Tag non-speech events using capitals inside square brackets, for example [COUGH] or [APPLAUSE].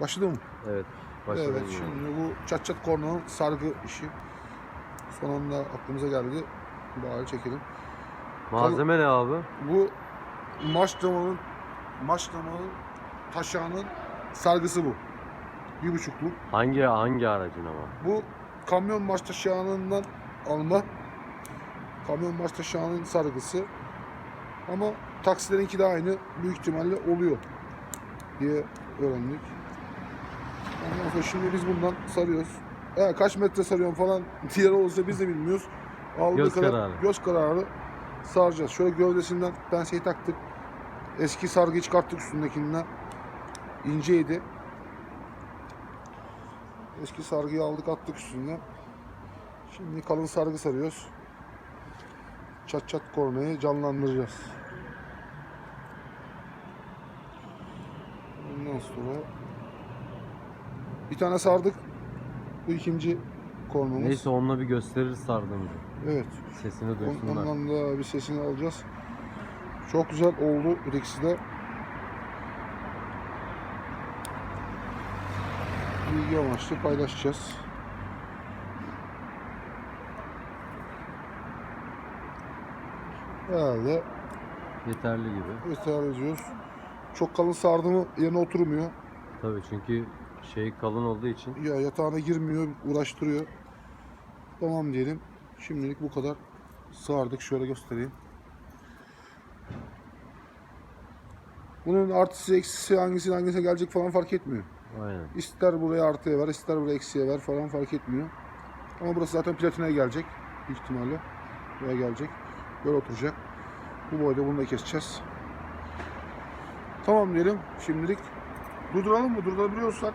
Başladı mı? Evet. Başladım evet şimdi bu çat çat kornanın sargı işi. Son anda aklımıza geldi. Bari çekelim. Malzeme ne abi? Bu maç damarının maç damarının taşağının sargısı bu. Bir buçukluk. Hangi hangi aracın ama? Bu kamyon maç taşağından alma. Kamyon maç taşağının sargısı. Ama taksilerinki de aynı büyük ihtimalle oluyor diye öğrendik. Ondan sonra şimdi biz bundan sarıyoruz. Eğer kaç metre sarıyorum falan [LAUGHS] diğer olursa biz de bilmiyoruz. Aldığı Göz kadar kararı. göz kararı saracağız. Şöyle gövdesinden penseyi taktık. Eski sargıyı çıkarttık üstündekinden. İnceydi. Eski sargıyı aldık attık üstüne. Şimdi kalın sargı sarıyoruz. Çat çat kornayı canlandıracağız. Ondan sonra bir tane sardık. Bu ikinci kornamız. Neyse onunla bir gösteririz sardığımızı. Evet. Sesini duysunlar. Ondan da bir sesini alacağız. Çok güzel oldu ötekisi de. Bilgi amaçlı paylaşacağız. Herhalde Yeterli gibi. yeterli ediyoruz. Çok kalın sardı mı yerine oturmuyor. Tabii çünkü şey kalın olduğu için Ya yatağına girmiyor, uğraştırıyor. Tamam diyelim. Şimdilik bu kadar. Sardık. Şöyle göstereyim. Bunun artısı eksisi hangisine hangisine gelecek falan fark etmiyor. aynen. İster buraya artıya ver, ister buraya eksiye ver falan fark etmiyor. Ama burası zaten platinaya gelecek. Büyük ihtimalle. Buraya gelecek. Böyle oturacak. Bu boyda bunu da keseceğiz. Tamam diyelim. Şimdilik durduralım mı? Durdurabiliyorsak